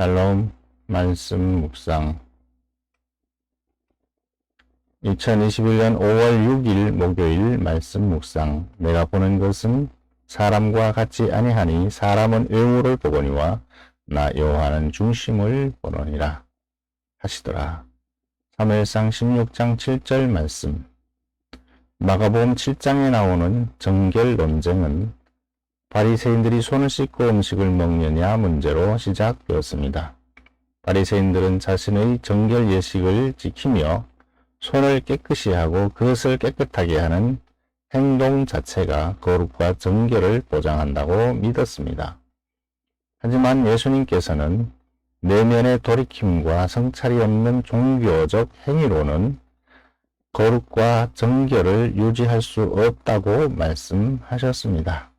샬롬 말씀 묵상. 2021년 5월 6일 목요일 말씀 묵상. 내가 보는 것은 사람과 같지 아니하니 사람은 의무를 보거니와 나 여호와는 중심을 보노니라 하시더라. 3일상 16장 7절 말씀. 마가복음 7장에 나오는 정결 논쟁은 바리새인들이 손을 씻고 음식을 먹느냐 문제로 시작되었습니다. 바리새인들은 자신의 정결 예식을 지키며 손을 깨끗이 하고 그것을 깨끗하게 하는 행동 자체가 거룩과 정결을 보장한다고 믿었습니다. 하지만 예수님께서는 내면의 돌이킴과 성찰이 없는 종교적 행위로는 거룩과 정결을 유지할 수 없다고 말씀하셨습니다.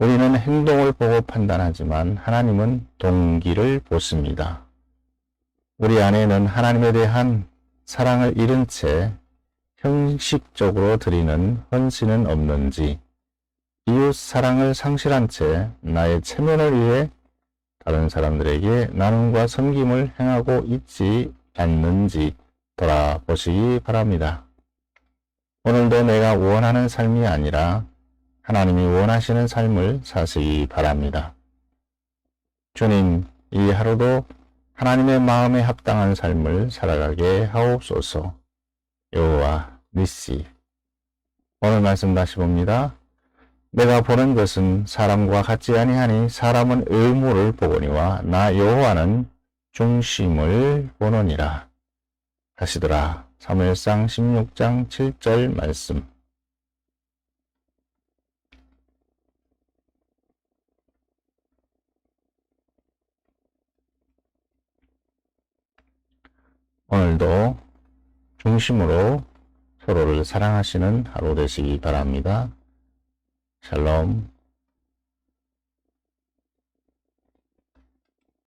우리는 행동을 보고 판단하지만 하나님은 동기를 보십니다. 우리 안에는 하나님에 대한 사랑을 잃은 채 형식적으로 드리는 헌신은 없는지, 이웃 사랑을 상실한 채 나의 체면을 위해 다른 사람들에게 나눔과 섬김을 행하고 있지 않는지 돌아보시기 바랍니다. 오늘도 내가 원하는 삶이 아니라 하나님이 원하시는 삶을 사시기 바랍니다. 주님, 이 하루도 하나님의 마음에 합당한 삶을 살아가게 하옵소서. 여호와 니시 오늘 말씀 다시 봅니다. 내가 보는 것은 사람과 같지 아니하니 사람은 의무를 보거니와 나 여호와는 중심을 보노니라 하시더라. 사무엘상 16장 7절 말씀 오늘도 중심으로 서로를 사랑하시는 하루 되시기 바랍니다. 샬롬.